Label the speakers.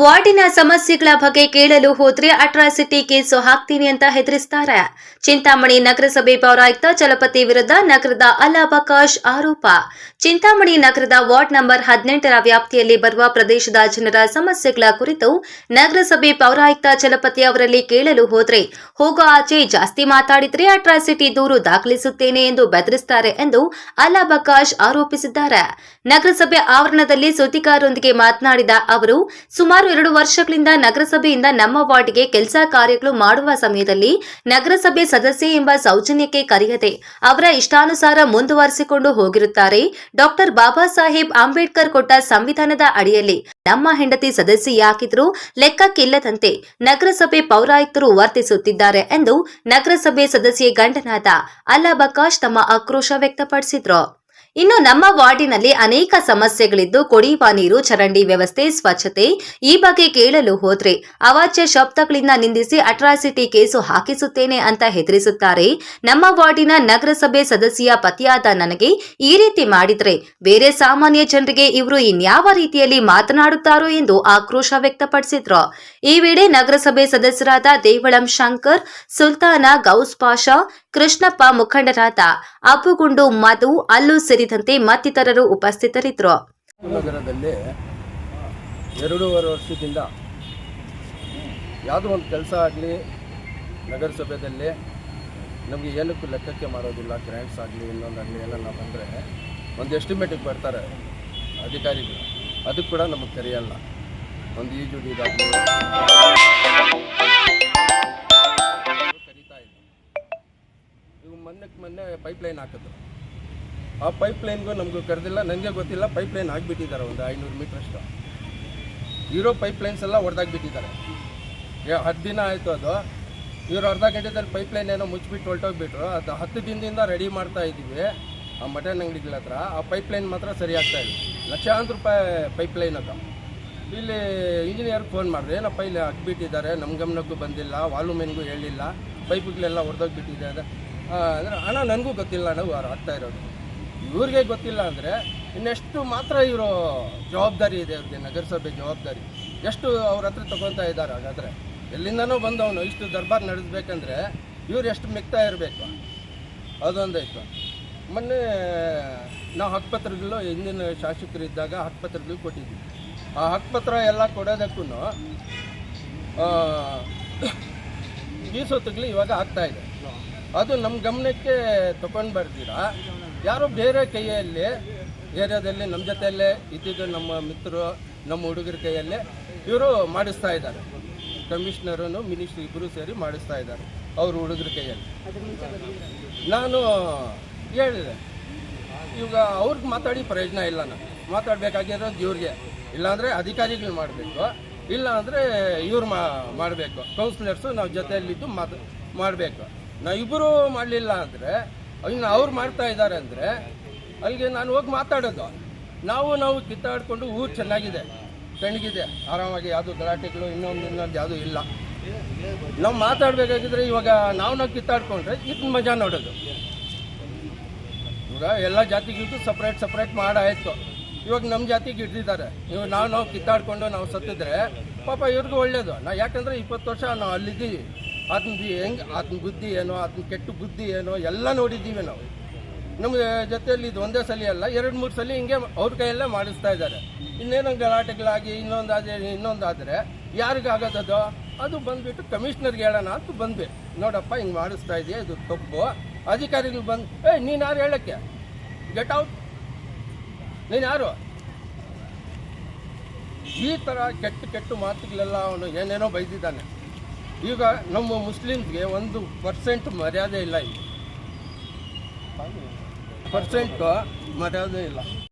Speaker 1: ವಾರ್ಡಿನ ಸಮಸ್ಯೆಗಳ ಬಗ್ಗೆ ಕೇಳಲು ಹೋದ್ರೆ ಅಟ್ರಾಸಿಟಿ ಕೇಸು ಹಾಕ್ತೀನಿ ಅಂತ ಹೆದರಿಸ್ತಾರೆ. ಚಿಂತಾಮಣಿ ನಗರಸಭೆ ಪೌರಾಯುಕ್ತ ಚಲಪತಿ ವಿರುದ್ಧ ನಗರದ ಅಲಾಬಕಾಶ್ ಆರೋಪ. ಚಿಂತಾಮಣಿ ನಗರದ ವಾರ್ಡ್ ನಂಬರ್ ಹದಿನೆಂಟರ ವ್ಯಾಪ್ತಿಯಲ್ಲಿ ಬರುವ ಪ್ರದೇಶದ ಜನರ ಸಮಸ್ಯೆಗಳ ಕುರಿತು ನಗರಸಭೆ ಪೌರಾಯುಕ್ತ ಚಲಪತಿ ಅವರಲ್ಲಿ ಕೇಳಲು ಹೋದ್ರೆ, ಹೋಗೋ ಆಚೆ ಜಾಸ್ತಿ ಮಾತಾಡಿದ್ರೆ ಅಟ್ರಾಸಿಟಿ ದೂರು ದಾಖಲಿಸುತ್ತೇನೆ ಎಂದು ಬೆದರಿಸುತ್ತಾರೆ ಎಂದು ಅಲಾಬಕಾಶ್ ಆರೋಪಿಸಿದ್ದಾರೆ. ನಗರಸಭೆ ಆವರಣದಲ್ಲಿ ಸುದ್ದಿಗಾರರೊಂದಿಗೆ ಮಾತನಾಡಿದ ಅವರು, ಸುಮಾರು ಎರಡು ವರ್ಷಗಳಿಂದ ನಗರಸಭೆಯಿಂದ ನಮ್ಮ ವಾರ್ಡ್ಗೆ ಕೆಲಸ ಕಾರ್ಯಗಳು ಮಾಡುವ ಸಮಯದಲ್ಲಿ ನಗರಸಭೆ ಸದಸ್ಯೆ ಎಂಬ ಸೌಜನ್ಯಕ್ಕೆ ಕರೆಯದೆ ಅವರ ಇಷ್ಟಾನುಸಾರ ಮುಂದುವರಿಸಿಕೊಂಡು ಹೋಗಿರುತ್ತಾರೆ. ಡಾಕ್ಟರ್ ಬಾಬಾ ಸಾಹೇಬ್ ಅಂಬೇಡ್ಕರ್ ಕೊಟ್ಟ ಸಂವಿಧಾನದ ಅಡಿಯಲ್ಲಿ ನಮ್ಮ ಹೆಂಡತಿ ಸದಸ್ಯೆಯಾಗಿದ್ರು ಲೆಕ್ಕಕ್ಕಿಲ್ಲದಂತೆ ನಗರಸಭೆ ಪೌರಾಯುಕ್ತರು ವರ್ತಿಸುತ್ತಿದ್ದಾರೆ ಎಂದು ನಗರಸಭೆ ಸದಸ್ಯೆ ಗಂಡನಾದ ಅಲ್ಲಾಬಕಾಶ್ ತಮ್ಮ ಆಕ್ರೋಶ ವ್ಯಕ್ತಪಡಿಸಿದ್ರು. ಇನ್ನು ನಮ್ಮ ವಾರ್ಡಿನಲ್ಲಿ ಅನೇಕ ಸಮಸ್ಯೆಗಳಿದ್ದು ಕುಡಿಯುವ ನೀರು, ಚರಂಡಿ ವ್ಯವಸ್ಥೆ, ಸ್ವಚ್ಛತೆ ಈ ಬಗ್ಗೆ ಕೇಳಲು ಹೋದ್ರೆ ಅವಾಚ್ಯ ಶಬ್ದಗಳಿಂದ ನಿಂದಿಸಿ ಅಟ್ರಾಸಿಟಿ ಕೇಸು ಹಾಕಿಸುತ್ತೇನೆ ಅಂತ ಹೆದರಿಸುತ್ತಾರೆ. ನಮ್ಮ ವಾರ್ಡಿನ ನಗರಸಭೆ ಸದಸ್ಯ ಪತಿಯಾದ ನನಗೆ ಈ ರೀತಿ ಮಾಡಿದ್ರೆ ಬೇರೆ ಸಾಮಾನ್ಯ ಜನರಿಗೆ ಇವರು ಇನ್ಯಾವ ರೀತಿಯಲ್ಲಿ ಮಾತನಾಡುತ್ತಾರೋ ಎಂದು ಆಕ್ರೋಶ ವ್ಯಕ್ತಪಡಿಸಿದ್ರು. ಈ ವೇಳೆ ನಗರಸಭೆ ಸದಸ್ಯರಾದ ದೇವಳಂ ಶಂಕರ್, ಸುಲ್ತಾನ ಗೌಸ್ ಪಾಷಾ, ಕೃಷ್ಣಪ್ಪ ಮುಖಂಡರಾದ ಅಪ್ಪುಗುಂಡು ಮಧು, ಅಲ್ಲು ಸೇರಿದಂತೆ ಮತ್ತಿತರರು ಉಪಸ್ಥಿತರಿದ್ದರು.
Speaker 2: ನಗರದಲ್ಲಿ ಎರಡೂವರೆ ವರ್ಷದಿಂದ ಯಾವುದೋ ಒಂದು ಕೆಲಸ ಆಗಲಿ, ನಗರಸಭೆಯಲ್ಲಿ ನಮಗೆ ಏನಕ್ಕೂ ಲೆಕ್ಕಕ್ಕೆ ಮಾಡೋದಿಲ್ಲ ಗ್ರ್ಯಾಂಟ್ಸ್ ಆಗಲಿ ಇನ್ನೊಂದಾಗಲಿ ಏನೆಲ್ಲ ಬಂದರೆ ಒಂದು ಎಸ್ಟಿಮೇಟಿಗೆ ಬರ್ತಾರೆ ಅಧಿಕಾರಿಗಳು. ಅದು ಕೂಡ ನಮಗೆ ಕರೆಯಲ್ಲ ಒಂದು ಈಜುಡಿದಾಗಲಿ ಕರೀತಾ ಇಲ್ಲ ಇವು ಮೊನ್ನೆಕ್ಕೆ ಮೊನ್ನೆ ಪೈಪ್ಲೈನ್ ಹಾಕಿದ್ರು. ಆ ಪೈಪ್ ಲೈನ್ಗೂ ನಮಗೂ ಕರೆದಿಲ್ಲ ನನಗೆ ಗೊತ್ತಿಲ್ಲ ಪೈಪ್ ಲೈನ್ ಆಗಿಬಿಟ್ಟಿದ್ದಾರೆ ಒಂದು ಐನೂರು ಮೀಟ್ರಷ್ಟು. ಇರೋ ಪೈಪ್ ಲೈನ್ಸ್ ಎಲ್ಲ ಹೊಡೆದಾಗ್ಬಿಟ್ಟಿದ್ದಾರೆ ಹತ್ತು ದಿನ ಆಯಿತು ಅದು. ಇವರು ಅರ್ಧ ಗಂಟೆದಲ್ಲಿ ಪೈಪ್ ಲೈನ್ ಏನೋ ಮುಚ್ಚಿಬಿಟ್ಟು ಹೊರಟೋಗ್ಬಿಟ್ರು. ಅದು ಹತ್ತು ದಿನದಿಂದ ರೆಡಿ ಮಾಡ್ತಾ ಇದ್ದೀವಿ. ಆ ಮಟನ್ ಅಂಗಡಿಗಳ ಹತ್ರ, ಆ ಪೈಪ್ ಲೈನ್ ಮಾತ್ರ ಸರಿ ಆಗ್ತಾ ಇಲ್ಲ. ಲಕ್ಷಾಂತರ ರೂಪಾಯಿ ಪೈಪ್ ಲೈನ್ ಅದು. ಇಲ್ಲಿ ಇಂಜಿನಿಯರ್ಗೆ ಫೋನ್ ಮಾಡಿದ್ರೆ ಏನಪ್ಪ ಇಲ್ಲಿ ಹಾಕ್ಬಿಟ್ಟಿದ್ದಾರೆ ನಮ್ಮ ಗಮನಕ್ಕೂ ಬಂದಿಲ್ಲ ವಾಲ್ಯೂಮೆನ್ಗೂ ಹೇಳಿಲ್ಲ, ಪೈಪ್ಗಳೆಲ್ಲ ಹೊಡೆದೋಗ್ಬಿಟ್ಟಿದೆ ಅದು ಅಂದರೆ ಹಣ ನನಗೂ ಗೊತ್ತಿಲ್ಲ ನಾವು ಆಗ್ತಾ ಇರೋದು. ಇವ್ರಿಗೆ ಗೊತ್ತಿಲ್ಲ ಅಂದರೆ ಇನ್ನೆಷ್ಟು ಮಾತ್ರ ಇವರು ಜವಾಬ್ದಾರಿ ಇದೆ ಅವ್ರಿಗೆ, ನಗರಸಭೆ ಜವಾಬ್ದಾರಿ. ಎಷ್ಟು ಅವ್ರ ಹತ್ರ ತಗೊತಾ ಇದ್ದಾರೆ ಹಾಗಾದರೆ? ಎಲ್ಲಿಂದನೂ ಬಂದವನು ಇಷ್ಟು ದರ್ಬಾರ್ ನಡೆಸ್ಬೇಕಂದ್ರೆ ಇವ್ರು ಎಷ್ಟು ಮಿಗ್ತಾ ಇರಬೇಕು? ಅದೊಂದಾಯ್ತು. ಮೊನ್ನೆ ನಾವು ಹಕ್ಕುಪತ್ರಗಳು ಹಿಂದಿನ ಶಾಸಕರು ಇದ್ದಾಗ ಹಕ್ಕುಪತ್ರಗಳು ಕೊಟ್ಟಿದ್ವಿ. ಆ ಹಕ್ಕುಪತ್ರ ಎಲ್ಲ ಕೊಡೋದಕ್ಕೂ ಬೀಸೋತಗಳು ಇವಾಗ ಆಗ್ತಾ ಇದೆ. ಅದು ನಮ್ಮ ಗಮನಕ್ಕೆ ತಗೊಂಡು ಬರ್ತೀರಾ ಯಾರೋ ಬೇರೆ ಕೈಯಲ್ಲಿ ಏರಿಯಾದಲ್ಲಿ ನಮ್ಮ ಜೊತೆಯಲ್ಲೇ ಇದ್ದಿದ್ದು ನಮ್ಮ ಮಿತ್ರರು, ನಮ್ಮ ಹುಡುಗರ ಕೈಯಲ್ಲೇ ಇವರು ಮಾಡಿಸ್ತಾ ಇದ್ದಾರೆ. ಕಮಿಷನರನ್ನು, ಮಿನಿಸ್ಟ್ರಿ ಇಬ್ಬರು ಸೇರಿ ಮಾಡಿಸ್ತಾ ಇದ್ದಾರೆ, ಅವ್ರ ಹುಡುಗರ ಕೈಯಲ್ಲಿ. ನಾನು ಹೇಳಿದೆ, ಇವಾಗ ಅವ್ರಿಗೆ ಮಾತಾಡಿ ಪ್ರಯೋಜನ ಇಲ್ಲ ನಾನು ಮಾತಾಡಬೇಕಾಗಿರೋದು ಇವ್ರಿಗೆ. ಇಲ್ಲಾಂದರೆ ಅಧಿಕಾರಿಗಳು ಮಾಡಬೇಕು ಇಲ್ಲ ಅಂದರೆ ಇವ್ರು ಮಾಡಬೇಕು. ಕೌನ್ಸಿಲರ್ಸು ನಾವು ಜೊತೆಯಲ್ಲಿದ್ದು ಮಾತು, ಮಾಡಬೇಕು. ನಾವು ಇಬ್ಬರು ಮಾಡಲಿಲ್ಲ ಅಂದರೆ ಇನ್ನು ಅವ್ರು ಮಾಡ್ತಾ ಇದ್ದಾರೆ ಅಂದರೆ ಅಲ್ಲಿಗೆ ನಾನು ಹೋಗಿ ಮಾತಾಡೋದು. ನಾವು ನಾವು ಕಿತ್ತಾಡಿಕೊಂಡು ಊರು ಚೆನ್ನಾಗಿದೆ, ತಣ್ಣಗಿದೆ, ಆರಾಮಾಗಿ ಯಾವುದು ಗಲಾಟೆಗಳು, ಇನ್ನೊಂದು ಇನ್ನೊಂದು ಯಾವುದೂ ಇಲ್ಲ. ನಾವು ಮಾತಾಡಬೇಕಾಗಿದ್ರೆ ಇವಾಗ ನಾವು ನಾವು ಕಿತ್ತಾಡ್ಕೊಂಡ್ರೆ ಇದು ಮಜಾ ನೋಡೋದು. ಇವಾಗ ಎಲ್ಲ ಜಾತಿಗಿಂತೂ ಸಪ್ರೇಟ್ ಸಪ್ರೇಟ್ ಮಾಡಾಯಿತು. ಇವಾಗ ನಮ್ಮ ಜಾತಿಗೆ ಹಿಡ್ದಿದ್ದಾರೆ ಇವಾಗ ನಾವು ನಾವು ಕಿತ್ತಾಡ್ಕೊಂಡು ನಾವು ಸತ್ತಿದ್ರೆ ಪಾಪ ಇವ್ರಿಗೂ ಒಳ್ಳೇದು. ನಾ ಯಾಕಂದರೆ ಇಪ್ಪತ್ತು ವರ್ಷ ನಾವು ಅಲ್ಲಿದ್ದೀವಿ. ಆತನ ಹೆಂಗೆ ಆತನ ಬುದ್ಧಿ ಏನೋ ಆತನ ಕೆಟ್ಟ ಬುದ್ಧಿ ಏನೋ, ಎಲ್ಲ ನೋಡಿದ್ದೀವಿ ನಾವು. ನಮ್ಮ ಜೊತೆಯಲ್ಲಿ ಇದು ಒಂದೇ ಸಲ ಅಲ್ಲ, ಎರಡು ಮೂರು ಸಲ ಹಿಂಗೆ ಅವ್ರ ಕೈಯಲ್ಲೇ ಮಾಡಿಸ್ತಾ ಇದ್ದಾರೆ. ಇನ್ನೇನೋ ಗಲಾಟೆಗಳಾಗಿ ಇನ್ನೊಂದಾದ್ರೆ ಇನ್ನೊಂದಾದರೆ ಯಾರಿಗಾಗೋದದು ಅದು ಬಂದುಬಿಟ್ಟು ಕಮಿಷ್ನರ್ಗೆ ಹೇಳೋಣ ಅಂತ ಬಂದ್ವಿ. ನೋಡಪ್ಪ, ಹಿಂಗೆ ಮಾಡಿಸ್ತಾ ಇದೆಯಾ, ಇದು ತಪ್ಪು. ಅಧಿಕಾರಿಗಳು ಬಂದು, ಏ, ನೀನು ಯಾರು ಹೇಳೋಕ್ಕೆ? ಗೆಟ್ ಔಟ್ ನೀನು ಯಾರು? ಈ ಥರ ಕೆಟ್ಟ ಕೆಟ್ಟ ಮಾತುಗಳೆಲ್ಲ ಅವನು ಏನೇನೋ ಬೈದಿದ್ದಾನೆ. ಈಗ ನಮ್ಮ ಮುಸ್ಲಿಮ್ಸ್ಗೆ ಒಂದು ಪರ್ಸೆಂಟ್ ಮರ್ಯಾದೆ ಇಲ್ಲ ಇಲ್ಲಿ. ಪರ್ಸೆಂಟ್ ಮರ್ಯಾದೆ ಇಲ್ಲ.